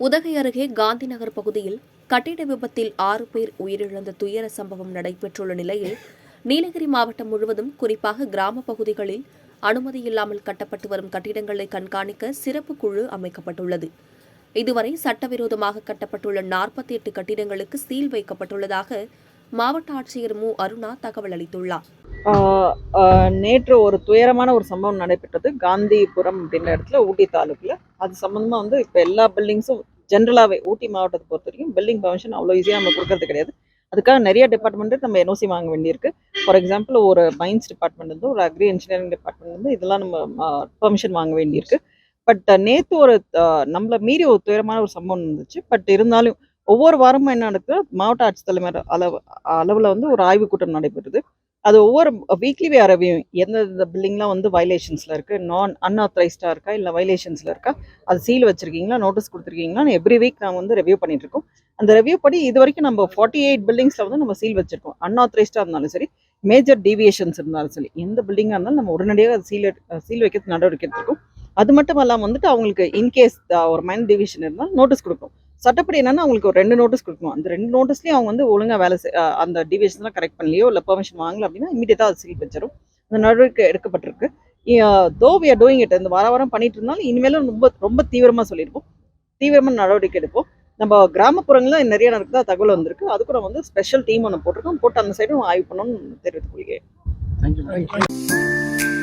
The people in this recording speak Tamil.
உதகை அருகே காந்திநகர் பகுதியில் கட்டிட விபத்தில் ஆறு பேர் உயிரிழந்த துயர சம்பவம் நடைபெற்றுள்ள நிலையில் நீலகிரி மாவட்டம் முழுவதும் குறிப்பாக கிராம பகுதிகளில் அனுமதியில்லாமல் கட்டப்பட்டு வரும் கட்டிடங்களை கண்காணிக்க சிறப்பு குழு அமைக்கப்பட்டுள்ளது. இதுவரை சட்டவிரோதமாக கட்டப்பட்டுள்ள நாற்பத்தி எட்டு கட்டிடங்களுக்கு சீல் வைக்கப்பட்டுள்ளதாக மாவட்ட ஆட்சியர் மு. அருணா தகவல் அளித்துள்ளார். நேற்று ஒரு துயரமான ஒரு சம்பவம் நடைபெற்றது. காந்திபுரம் அப்படின்ற இடத்துல ஊட்டி தாலுக்கில். அது சம்மந்தமாக வந்து இப்போ எல்லா பில்டிங்ஸும் ஜென்ரலாகவே ஊட்டி மாவட்டத்தை பொறுத்த வரைக்கும் பில்டிங் பர்மிஷன் அவ்வளோ ஈஸியாக நம்ம கொடுக்கறது கிடையாது. அதுக்காக நிறைய டிபார்ட்மெண்ட்டு நம்ம என்ஓசி வாங்க வேண்டியிருக்கு. ஃபார் எக்ஸாம்பிள் ஒரு மைன்ஸ் டிபார்ட்மெண்ட் வந்து ஒரு அக்ரி இன்ஜினியரிங் டிபார்ட்மெண்ட் வந்து இதெல்லாம் நம்ம பர்மிஷன் வாங்க வேண்டியிருக்கு. பட் நேற்று ஒரு நம்மளை நம்மள மீறி ஒரு துயரமான ஒரு சம்பவம் இருந்துச்சு பட் இருந்தாலும் ஒவ்வொரு வாரமும் என்ன நடக்குது மாவட்ட ஆட்சித்தலைவர் அளவு அளவில் வந்து ஒரு ஆய்வுக் கூட்டம் நடைபெறுது. அது ஒவ்வொரு வீக்லி வே அரவியும் எந்தெந்த பில்டிங்லாம் வந்து வயலேஷன்ஸில் இருக்குது நான் அன்ஆத்தரைஸ்டாக இருக்கா? இல்லை வயலேஷன்ஸில் இருக்கா? அது சீல் வச்சுருக்கீங்களா? நோட்டீஸ் கொடுத்துருக்கீங்களா? எவ்ரி வீக் நாங்கள் வந்து ரிவ்யூ பண்ணிட்டு இருக்கோம். அந்த ரிவ்யூ படி இது வரைக்கும் நம்ம ஃபார்ட்டி எயிட் பில்டிங்ஸில் வந்து நம்ம சீல் வச்சுருக்கோம். அன்ஆத்தரைஸ்டாக இருந்தாலும் சரி மேஜர் டீவியேஷன்ஸ் இருந்தாலும் சரி எந்த பில்டிங்காக இருந்தாலும் நம்ம உடனடியாக அது சீல் சீல் வைக்கிறது நடவடிக்கை எடுத்துருக்கோம். அது மட்டும் இல்லாமல் வந்துட்டு அவங்களுக்கு இன்கேஸ் ஒரு மைண்ட் டிவிஷன் இருந்தால் நோட்டீஸ் கொடுக்கும். சட்டப்படி என்னன்னா அவங்களுக்கு ஒரு ரெண்டு நோட்டீஸ் கொடுக்கணும். அந்த ரெண்டு நோட்டீஸ்லேயும் அவங்க வந்து ஒழுங்காக வேலை அந்த டிவிஷன்லாம் கரெக்ட் பண்ணலையோ இல்லை பெர்மிஷன் வாங்கல அப்படின்னா இமீடியட்டாக அது சீல் வச்சிடும் அந்த நடவடிக்கை எடுக்கப்பட்டிருக்கு. Though we are doing it இந்த வார வாரம் பண்ணிட்டு இருந்தாலும் இனிமேலும் ரொம்ப ரொம்ப தீவிரமாக சொல்லியிருப்போம். தீவிரமாக நடவடிக்கை எடுப்போம். நம்ம கிராமப்புறங்களில் நிறைய நடக்குதா தகவல் வந்திருக்கு. அது கூட வந்து ஸ்பெஷல் டீம் ஒன்று போட்டிருக்கோம். போட்டு அந்த சைடும் ஆய்வு பண்ணணும்னு தெரிவித்துக் கொள்கிறேன். தேங்க்யூ